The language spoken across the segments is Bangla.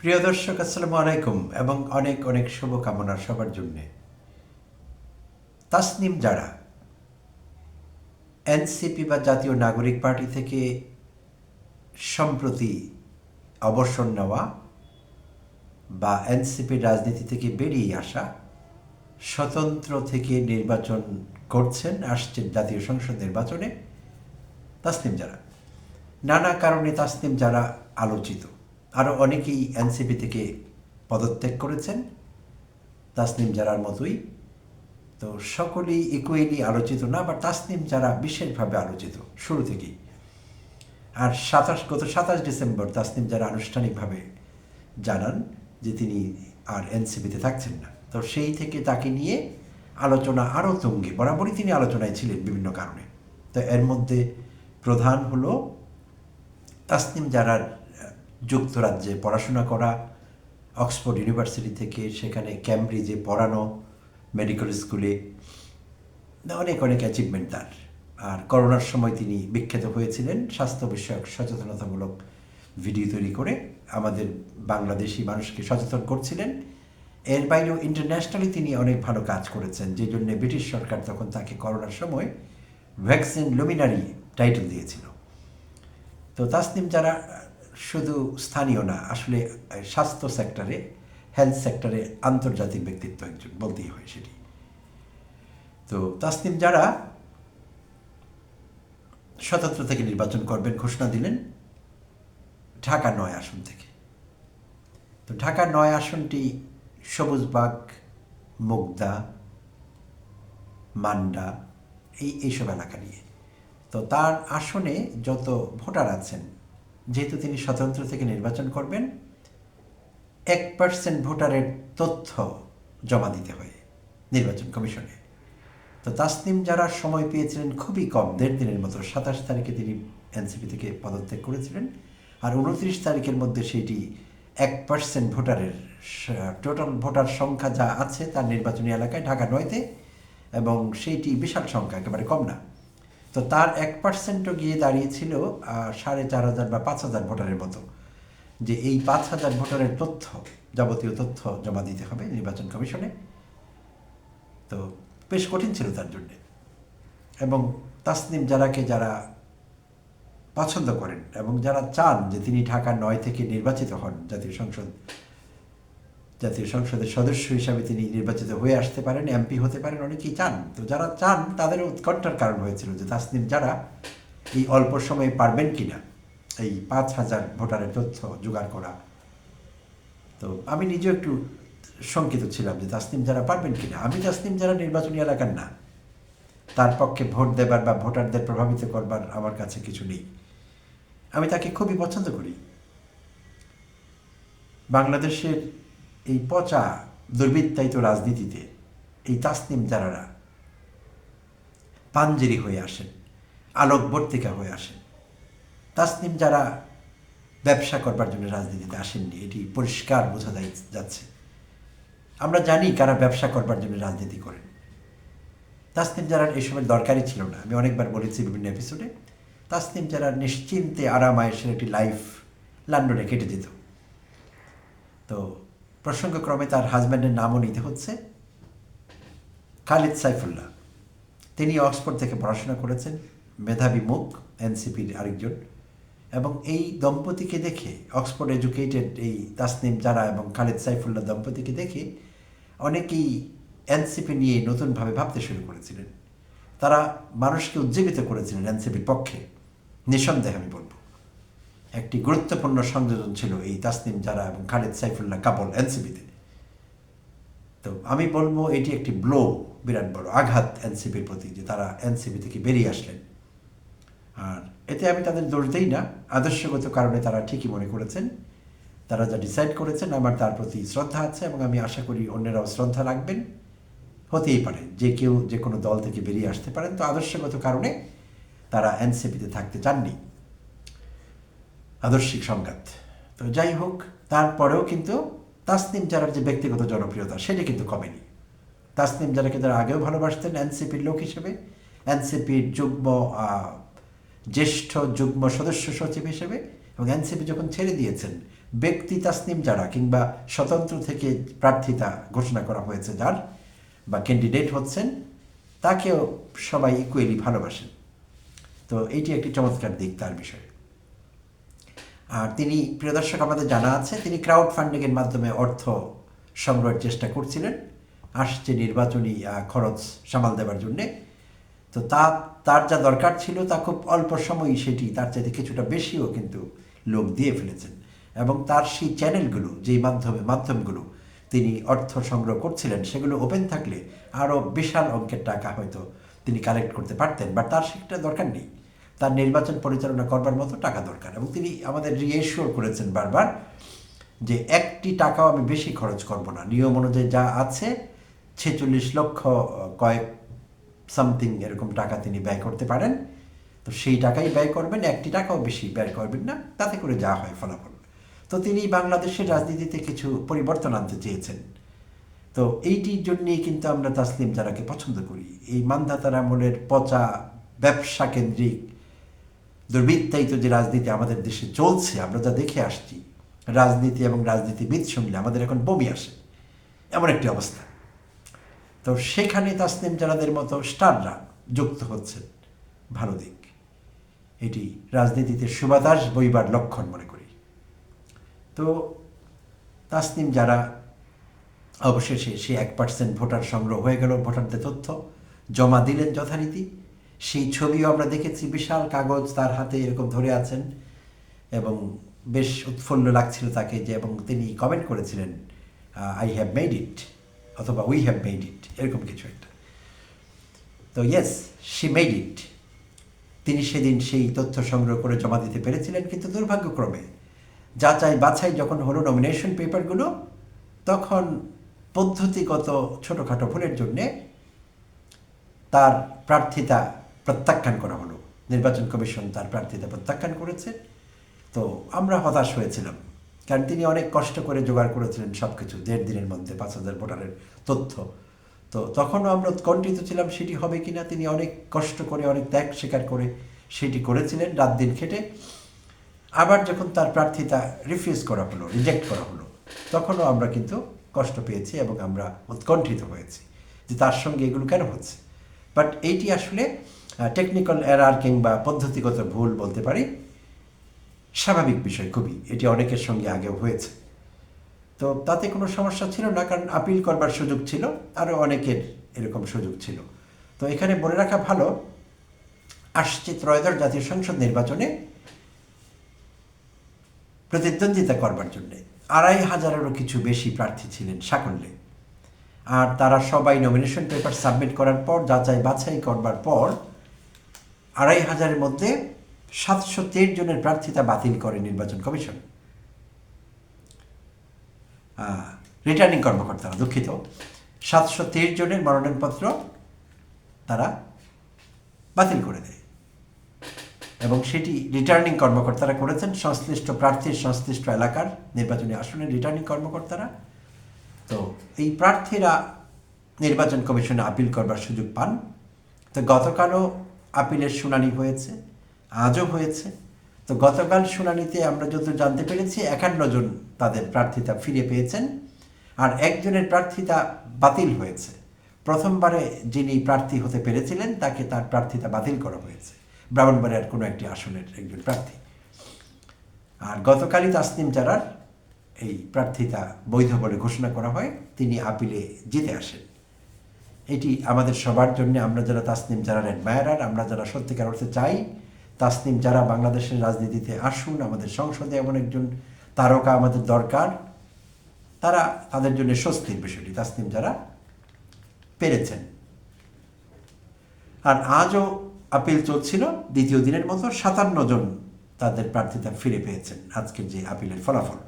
প্রিয় দর্শক, আসসালামু আলাইকুম এবং অনেক অনেক শুভকামনা সবার জন্যে। তাসনিম যারা এনসিপি বা জাতীয় নাগরিক পার্টি থেকে সম্প্রতি অবসর নেওয়া বা এনসিপির রাজনীতি থেকে বেরিয়ে আসা স্বতন্ত্র থেকে নির্বাচন করছেন, আসছেন জাতীয় সংসদ নির্বাচনে তাসনিম যারা নানা কারণে তাসনিম যারা আলোচিত। আরও অনেকেই এনসিপি থেকে পদত্যাগ করেছেন, তাসনিম যারার মতোই। তো সকলেই ইকুয়েলি আলোচিত না, বা তাসনিম যারা বিশেষভাবে আলোচিত শুরু থেকেই। আর সাতাশ, গত সাতাশ ডিসেম্বর তাসনিম যারা আনুষ্ঠানিকভাবে জানান যে তিনি আর এনসিপিতে থাকছেন না। তো সেই থেকে তাকে নিয়ে আলোচনা আরও তুঙ্গে, বরাবরই তিনি আলোচনায় ছিলেন বিভিন্ন কারণে। তো এর মধ্যে প্রধান হলো তাসনিম যারার যুক্তরাজ্যে পড়াশোনা করা, অক্সফোর্ড ইউনিভার্সিটি থেকে সেখানে ক্যামব্রিজে পড়ানো, মেডিকেল স্কুলে, অনেক অনেক অ্যাচিভমেন্ট তার। আর করোনার সময় তিনি বিখ্যাত হয়েছিলেন, স্বাস্থ্য বিষয়ক সচেতনতামূলক ভিডিও তৈরি করে আমাদের বাংলাদেশি মানুষকে সচেতন করছিলেন। এর বাইরেও ইন্টারন্যাশনালি তিনি অনেক ভালো কাজ করেছেন, যে জন্য ব্রিটিশ সরকার তখন তাকে করোনার সময় ভ্যাকসিন লুমিনারি টাইটেল দিয়েছিল। তো তাসনিম যারা শুধু স্থানীয় না, আসলে স্বাস্থ্য সেক্টরে হেলথ সেক্টরে আন্তর্জাতিক ব্যক্তিত্ব একজন, বলতেই হয় সেটি। তো তাসনিম যারা স্বতন্ত্র থেকে নির্বাচন করবেন, ঘোষণা দিলেন, ঢাকা নয় আসন থেকে। তো ঢাকা নয় আসনটি সবুজবাগ, মুগদা, মান্ডা, এই, এইসব এলাকা নিয়ে। তো তার আসনে যত ভোটার আছেন যেহেতু তিনি স্বতন্ত্র থেকে নির্বাচন করবেন, এক পার্সেন্ট ভোটারের তথ্য জমা দিতে হয় নির্বাচন কমিশনে। তো তাসনিম যারা সময় পেয়েছিলেন খুবই কম, দেড় দিনের মতো, সাতাশ তারিখে তিনি এনসিপি থেকে পদত্যাগ করেছিলেন আর উনত্রিশ তারিখের মধ্যে সেটি এক পার্সেন্ট ভোটারের টোটাল ভোটার সংখ্যা যা আছে তার নির্বাচনী এলাকায়, ঢাকা নয়তে, এবং সেইটি বিশাল সংখ্যা, একেবারে কম না। তো তার এক পার্সেন্টও গিয়ে দাঁড়িয়েছিল সাড়ে চার হাজার বা পাঁচ হাজার ভোটারের মতো। যে এই পাঁচ হাজার ভোটারের তথ্য, যাবতীয় তথ্য জমা দিতে হবে নির্বাচন কমিশনে। তো বেশ কঠিন ছিল তার জন্যে। এবং তাসনিম যারাকে যারা পছন্দ করেন এবং যারা চান যে তিনি ঢাকা নয় থেকে নির্বাচিত হন জাতীয় সংসদ জাতীয় সংসদের সদস্য হিসাবে তিনি নির্বাচিত হয়ে আসতে পারেন, এমপি হতে পারেন, অনেকেই চান। তো যারা চান, তাদের উৎকণ্ঠার কারণ হয়েছিল যে তাসনিম যারা এই অল্প সময়ে পারবেন কিনা? এই পাঁচ হাজার ভোটারের তথ্য জোগাড় করা। তো আমি নিজেও একটু শঙ্কিত ছিলাম যে তাসনিম যারা পারবেন কিনা? আমি তাসনিম যারা নির্বাচনী এলাকার না। তার পক্ষে ভোট দেবার বা ভোটারদের প্রভাবিত করবার আমার কাছে কিছু নেই। আমি তাকে খুবই পছন্দ করি। বাংলাদেশের এই পচা দুর্বৃত্তায়িত রাজনীতিতে এই তাসনিম যারারা পাঞ্জেরি হয়ে আসেন আলোকবর্তিকা হয়ে আসেন। তাসনিম যারা ব্যবসা করবার জন্য রাজনীতিতে আসেননি, এটি পরিষ্কার বোঝা যাচ্ছে। আমরা জানি কারা ব্যবসা করবার জন্য রাজনীতি করেন। তাসনিম যারা এই সময় দরকারই ছিল না। আমি অনেকবার বলেছি বিভিন্ন এপিসোডে তাসনিম যারা নিশ্চিন্তে আরামায়েশের একটি লাইফ লন্ডনে কেটে যেত। তো প্রসঙ্গক্রমে তার হাজব্যান্ডের নামও নিতে হচ্ছে। খালিদ সাইফুল্লাহ, তিনি অক্সফোর্ড থেকে পড়াশোনা করেছেন, মেধাবী মুখ, এনসিপির আরেকজন, এবং এই দম্পতিকে দেখে, অক্সফোর্ড এডুকেটেড এই তাসনিম যারা এবং খালিদ সাইফুল্লাহ দম্পতিকে দেখে অনেকেই এনসিপি নিয়ে নতুনভাবে ভাবতে শুরু করেছিলেন। তারা মানুষকে উজ্জীবিত করেছিলেন এনসিপির পক্ষে। নিঃসন্দেহে আমি বলব। একটি গুরুত্বপূর্ণ সংযোজন ছিল এই তাসনিম যারা এবং খালিদ সাইফুল্লাহ কাপল এনসিপিতে। তো আমি বলব এটি একটি ব্লো, বিরাট বড় আঘাত এনসিপির প্রতি যে তারা এনসিপি থেকে বেরিয়ে আসলেন। আর এতে আমি তাদের দোষ দিই না, আদর্শগত কারণে তারা ঠিকই মনে করেছেন। তারা যা ডিসাইড করেছেন আমার তার প্রতি শ্রদ্ধা আছে এবং আমি আশা করি অন্যরাও শ্রদ্ধা রাখবেন। হতেই পারে যে কেউ যে কোনো দল থেকে বেরিয়ে আসতে পারেন। তো আদর্শগত কারণে তারা এনসিপিতে থাকতে চাননি। আদর্শিক সংঘাত। তো যাই হোক, তারপরেও কিন্তু তাসনিম যারার যে ব্যক্তিগত জনপ্রিয়তা, সেটা কিন্তু কমেনি। তাসনিম যারাকে যারা আগেও ভালোবাসতেন, এনসিপির লোক হিসেবে, এনসিপির যুগ্ম জ্যেষ্ঠ যুগ্ম সদস্য সচিব হিসেবে এবং এনসিপি যখন ছেড়ে দিয়েছেন, ব্যক্তি তাসনিম যারা কিংবা স্বতন্ত্র থেকে প্রার্থিতা ঘোষণা করা হয়েছে যার বা ক্যান্ডিডেট হচ্ছেন, তাকেও সবাই ইকুয়েলি ভালোবাসেন। তো এইটি একটি চমৎকার দিক তার বিষয়ে। আর তিনি, প্রিয় দর্শক, আমাদের জানা আছে, তিনি ক্রাউড ফান্ডিংয়ের মাধ্যমে অর্থ সংগ্রহের চেষ্টা করছিলেন। আসছে নির্বাচনী খরচ সামাল দেওয়ার জন্যে। তো তা, তার যা দরকার ছিল, তা খুব অল্প সময়ই সেটি, তার চাইতে কিছুটা বেশিও কিন্তু লোক দিয়ে ফেলেছেন। এবং তার সেই চ্যানেলগুলো যেই মাধ্যমে, মাধ্যমগুলো তিনি অর্থ সংগ্রহ করছিলেন, সেগুলো ওপেন থাকলে আরও বিশাল অঙ্কের টাকা হয়তো তিনি কালেক্ট করতে পারতেন। বাট তার সেটা দরকার নেই। তার নির্বাচন পরিচালনা করবার মতো টাকা দরকার। এবং তিনি আমাদের রিএশিওর করেছেন বারবার যে একটি টাকাও আমি বেশি খরচ করব না। নিয়ম অনুযায়ী যা আছে, ছেচল্লিশ লক্ষ কয়েক সামথিং এরকম টাকা তিনি ব্যয় করতে পারেন। তো সেই টাকাই ব্যয় করবেন, একটি টাকাও বেশি ব্যয় করবেন না। তাতে করে যা হয় ফলাফল। তো তিনি বাংলাদেশের রাজনীতিতে কিছু পরিবর্তন আনতে চেয়েছেন। তো এইটির জন্যেই কিন্তু আমরা তাসলিম যারাকে পছন্দ করি। এই মান্ধাতার আমলের পচা ব্যবসা কেন্দ্রিক দুর্বৃত্তায়িত যে রাজনীতি আমাদের দেশে চলছে, আমরা যা দেখে আসছি, রাজনীতি এবং রাজনীতিবিদ শুনলে আমাদের এখন বমি আসে। এমন একটি অবস্থা। তো সেখানে তাসলিম জানাদের মতো স্টাররা যুক্ত হচ্ছেন ভালো দিক। এটি রাজনীতিতে সুবাতাস বইবার লক্ষণ মনে করি। তো তাসনিম যারা অবশেষে সে এক পার্সেন্ট ভোটার সংগ্রহ হয়ে গেল, ভোটারদের তথ্য জমা দিলেন যথারীতি। সেই ছবিও আমরা দেখেছি, বিশাল কাগজ তার হাতে এরকম ধরে আছেন এবং বেশ উৎফুল্ল লাগছিল তাকে যে, এবং তিনি কমেন্ট করেছিলেন আই হ্যাভ মেড ইট অথবা উই হ্যাভ মেড ইট এরকম কিছু একটা। তো ইয়েস শি মেড ইট তিনি সেদিন সেই তথ্য সংগ্রহ করে জমা দিতে পেরেছিলেন, কিন্তু দুর্ভাগ্যক্রমে যাচাই বাছাই যখন হলো নমিনেশন পেপারগুলো তখন পদ্ধতিগত ছোটোখাটো ভুলের জন্যে তার প্রার্থিতা প্রত্যাখ্যান করা হলো। নির্বাচন কমিশন তার প্রার্থিতা প্রত্যাখ্যান করেছে। তো আমরা হতাশ হয়েছিলাম, কারণ তিনি অনেক কষ্ট করে জোগাড় করেছিলেন সব কিছু দেড় দিনের মধ্যে পাঁচ হাজার ভোটারের তথ্য। তো তখনও আমরা উৎকণ্ঠিত ছিলাম সেটি হবে কিনা, তিনি অনেক কষ্ট করে, অনেক ত্যাগ স্বীকার করে সেটি করেছিলেন রাত দিন খেটে। আবার যখন তার প্রার্থিতা রিফিউজ করা হলো রিজেক্ট করা হলো, তখনও আমরা কিন্তু কষ্ট পেয়েছি এবং আমরা উৎকণ্ঠিত হয়েছি যে তার সঙ্গে এগুলো কেন হচ্ছে। বাট এইটি আসলে টেকনিক্যাল এরার কিংবা পদ্ধতিগত ভুল বলতে পারি, স্বাভাবিক বিষয় খুবই। এটি অনেকের সঙ্গে আগেও হয়েছে। তো তাতে কোনো সমস্যা ছিল না, কারণ আপিল করবার সুযোগ ছিল, আরও অনেকের এরকম সুযোগ ছিল। তো এখানে বলে রাখা ভালো, আসছে ত্রয়োদশ জাতীয় সংসদ নির্বাচনে প্রতিদ্বন্দ্বিতা করবার জন্যে। আড়াই হাজারেরও কিছু বেশি প্রার্থী ছিলেন সাকল্যে আর তারা সবাই নমিনেশন পেপার সাবমিট করার পর যাচাই বাছাই করবার পর আড়াই হাজারের মধ্যে সাতশো তেইশ জনের প্রার্থিতা বাতিল করে নির্বাচন কমিশন। রিটার্নিং কর্মকর্তারা দুঃখিত। সাতশো তেইশ জনের মনোনয়নপত্র তারা বাতিল করে দেয়। এবং সেটি রিটার্নিং কর্মকর্তারা করেছেন। সংশ্লিষ্ট প্রার্থীর সংশ্লিষ্ট এলাকার নির্বাচনী আসনের রিটার্নিং কর্মকর্তারা। তো এই প্রার্থীরা নির্বাচন কমিশনে আপিল করবার সুযোগ পান। তো গতকালও আপিলের শুনানি হয়েছে, আজও হয়েছে। তো গতকাল শুনানিতে আমরা যত জানতে পেরেছি, একান্ন জন তাদের প্রার্থিতা ফিরে পেয়েছেন আর একজনের প্রার্থিতা বাতিল হয়েছে। প্রথমবারে যিনি প্রার্থী হতে পেরেছিলেন, তাকে তার প্রার্থিতা বাতিল করা হয়েছে। ব্রাহ্মণবাড়িয়ার কোনো একটি আসনের একজন প্রার্থী। আর গতকালই তাসনিম জারার এই প্রার্থিতা বৈধ বলে ঘোষণা করা হয়। তিনি আপিলে জিতে আসেন। এটি আমাদের সবার জন্য, আমরা যারা তাসনিম জারার অ্যাডমায়ারার আমরা যারা সত্যিকার অর্থে চাই, তাসনিম যারা বাংলাদেশের রাজনীতিতে আসুন, আমাদের সংসদে এমন একজন তারকা আমাদের দরকার, তারা তাদের জন্য স্বস্তির বিষয়টি, তাসনিম যারা পেরেছেন। আর আজও আপিল চলছিল, দ্বিতীয় দিনের মতো সাতান্ন জন তাদের প্রার্থিতা ফিরে পেয়েছেন আজকের যে আপিলের ফলাফল।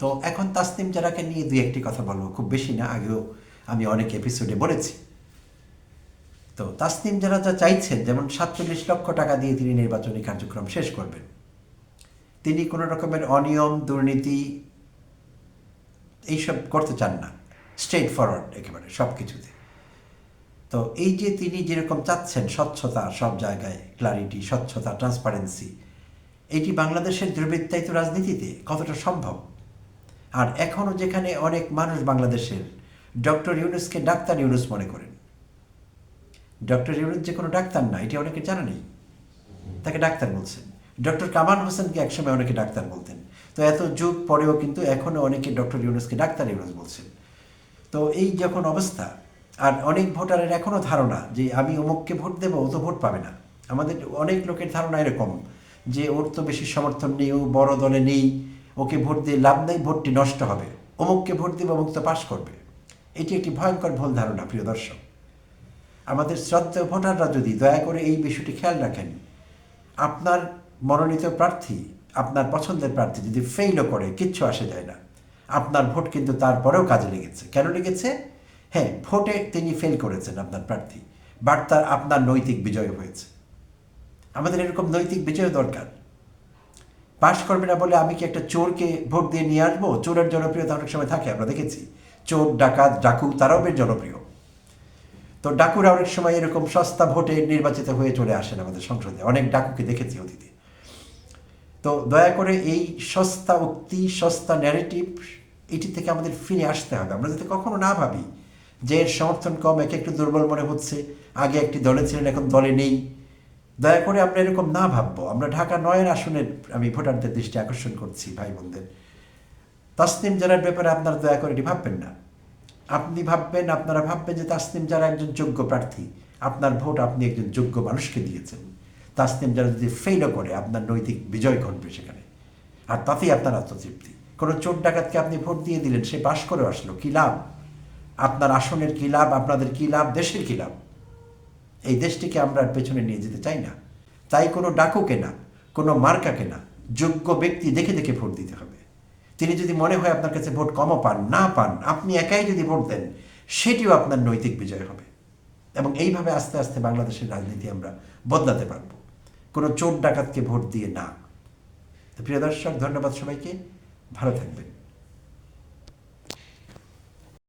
তো এখন তাসনিম জারাকে নিয়ে দুই একটি কথা বলব, খুব বেশি না, আগেও আমি অনেক এপিসোডে বলেছি। তো তাসনিম যারা যা চাইছেন, যেমন সাতচল্লিশ লক্ষ টাকা দিয়ে তিনি নির্বাচনী কার্যক্রম শেষ করবেন, তিনি কোনো রকমের অনিয়ম, দুর্নীতি এইসব করতে চান না। স্ট্রেট ফরওয়ার্ড একেবারে সব কিছুতে তো এই যে তিনি যেরকম চাচ্ছেন, স্বচ্ছতা সব জায়গায় ক্লারিটি স্বচ্ছতা ট্রান্সপারেন্সি এটি বাংলাদেশের দুর্বৃত্তায়িত রাজনীতিতে কতটা সম্ভব? আর এখনও যেখানে অনেক মানুষ বাংলাদেশের ডক্টর ইউনুসকে ডাক্তার ইউনুস মনে করেন। ডক্টর ইউনুস যে কোনো ডাক্তার না, এটি অনেকে জানা নেই। তাকে ডাক্তার বলছেন। ডক্টর কামাল হোসেনকে একসময় অনেকে ডাক্তার বলতেন। তো এত যুগ পরেও কিন্তু এখনও অনেকে ডক্টর ইউনুসকে ডাক্তার ইউনুস বলছেন। তো এই যখন অবস্থা, আর অনেক ভোটারের এখনও ধারণা যে আমি অমুককে ভোট দেবো, ও তো ভোট পাবে না। আমাদের অনেক লোকের ধারণা এরকম যে ওর তো বেশি সমর্থন নেই, ও বড় দলে নেই, ওকে ভোট দিয়ে লাভ নেই, ভোটটি নষ্ট হবে। অমুককে ভোট দেবে, অমুক তো পাশ করবে। এটি একটি ভয়ঙ্কর ভুল ধারণা, প্রিয় দর্শক। আমাদের শ্রদ্ধেয় ভোটাররা যদি দয়া করে এই বিষয়টি খেয়াল রাখেন, আপনার মনোনীত প্রার্থী, আপনার পছন্দের প্রার্থী যদি ফেইলও করে, কিচ্ছু আসে যায় না। আপনার ভোট কিন্তু তারপরেও কাজে লেগেছে। কেন লেগেছে? হ্যাঁ ভোটে তিনি ফেল করেছেন আপনার প্রার্থী বাট তার আপনার নৈতিক বিজয় হয়েছে। আমাদের এরকম নৈতিক বিজয় দরকার। পাশ করবে না বলে আমি কি একটা চোরকে ভোট দিয়ে নিয়ে আসব? চোরের জনপ্রিয়তা অনেক সময় থাকে, আমরা দেখেছি। চোর, ডাকাত, ডাকু তারাও বেশ জনপ্রিয়। তো ডাকুরা অনেক সময় এরকম সস্তা ভোটে নির্বাচিত হয়ে চলে আসেন আমাদের সংসদে। অনেক ডাকুকে দেখেছি অতীতে। তো দয়া করে এই সস্তা উক্তি, সস্তা ন্যারেটিভ এটি থেকে আমাদের ফিরে আসতে হবে। আমরা যাতে কখনো না ভাবি যে এর সমর্থন কম, একে একটু দুর্বল মনে হচ্ছে, আগে একটি দলে ছিলেন, এখন দলে নেই। দয়া করে আমরা এরকম না ভাববো। আমরা ঢাকা নয়ের আসনের আমি ভোটারদের দৃষ্টি আকর্ষণ করছি, ভাই বোনদের। তাসনিম জারার ব্যাপারে আপনারা দয়া করে এটি ভাববেন না। আপনি ভাববেন, আপনারা ভাববেন যে তাসনিম যারা একজন যোগ্য প্রার্থী। আপনার ভোট আপনি একজন যোগ্য মানুষকে দিয়েছেন। তাসনিম যারা যদি ফেইলও করে, আপনার নৈতিক বিজয় ঘটবে সেখানে। আর তাতেই আপনার আত্মতৃপ্তি। কোনো চোর ডাকাতকে আপনি ভোট দিয়ে দিলেন, সে পাশ করে আসলো, কী লাভ? আপনার আসনের কী লাভ? আপনাদের কী লাভ? দেশের কী লাভ? এই দেশটিকে আমরা পেছনে নিয়ে যেতে চাই না। তাই কোনো ডাকুকে না, কোনো মার্কাকে না, যোগ্য ব্যক্তি দেখে দেখে ভোট দিতে হবে। তিনি যদি মনে হয় আপনার কাছে ভোট কমও পান, না পান, আপনি একাই যদি ভোট দেন, সেটিও আপনার নৈতিক বিজয় হবে। এবং এইভাবে আস্তে আস্তে বাংলাদেশের রাজনীতি আমরা বদলাতে পারব। কোনো চোর ডাকাতকে ভোট দিয়ে না। তো প্রিয় দর্শক, ধন্যবাদ সবাইকে। ভালো থাকবেন।